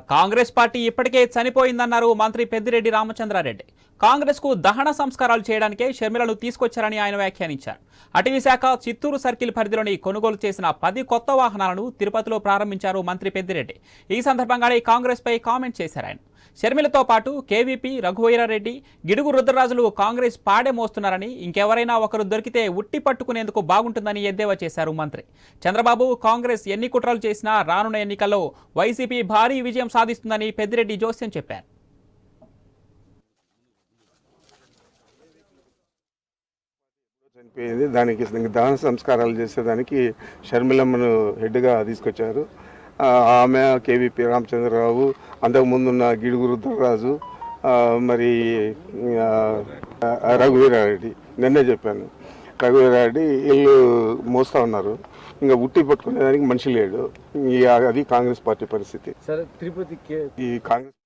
Congress party ఇప్పటికే చనిపోయిందన్నారు మంత్రి పెద్దిరెడ్డి రామచంద్రారెడ్డి. కాంగ్రెస్కు దహన సంస్కారాలు చేయడానికే షర్మిలను తీసుకొచ్చారని ఆయన వ్యాఖ్యానించారు. అటవీ శాఖ చిత్తూరు సర్కిల్ పరిధిలోని కొనుగోలు చేసిన పది కొత్త వాహనాలను తిరుపతిలో ప్రారంభించారు మంత్రి పెద్దిరెడ్డి. ఈ సందర్భంగానే కాంగ్రెస్ పై కామెంట్ చేశారు ఆయన. షర్మిలతో పాటు కేవీపీ రఘువీరారెడ్డి గిడుగు రుద్రరాజులు కాంగ్రెస్ పాడే మోస్తున్నారని ఇంకెవరైనా ఒకరు దొరికితే ఉట్టి పట్టుకునేందుకు బాగుంటుందని ఎద్దేవా చేశారు మంత్రి. చంద్రబాబు కాంగ్రెస్ ఎన్ని కుట్రలు చేసినా రానున్న ఎన్నికల్లో వైసీపీ భారీ విజయం సాధిస్తుందని పెద్దిరెడ్డి జోస్యం చెప్పారు. చనిపోయింది. దానికి దహన సంస్కారాలు చేసేదానికి షర్మిలమ్మను హెడ్గా తీసుకొచ్చారు. ఆమె కేవీపీ రామచంద్రరావు అంతకుముందున్న గిడుగు రుద్రరాజు మరి రఘువీరారెడ్డి. నిన్నే చెప్పాను. రఘువీరారెడ్డి వీళ్ళు మోస్తా ఉన్నారు. ఇంకా ఉట్టి పట్టుకునేదానికి మనిషి లేడు. అది కాంగ్రెస్ పార్టీ పరిస్థితి. సరే తిరుపతి కే ఈ కాంగ్రెస్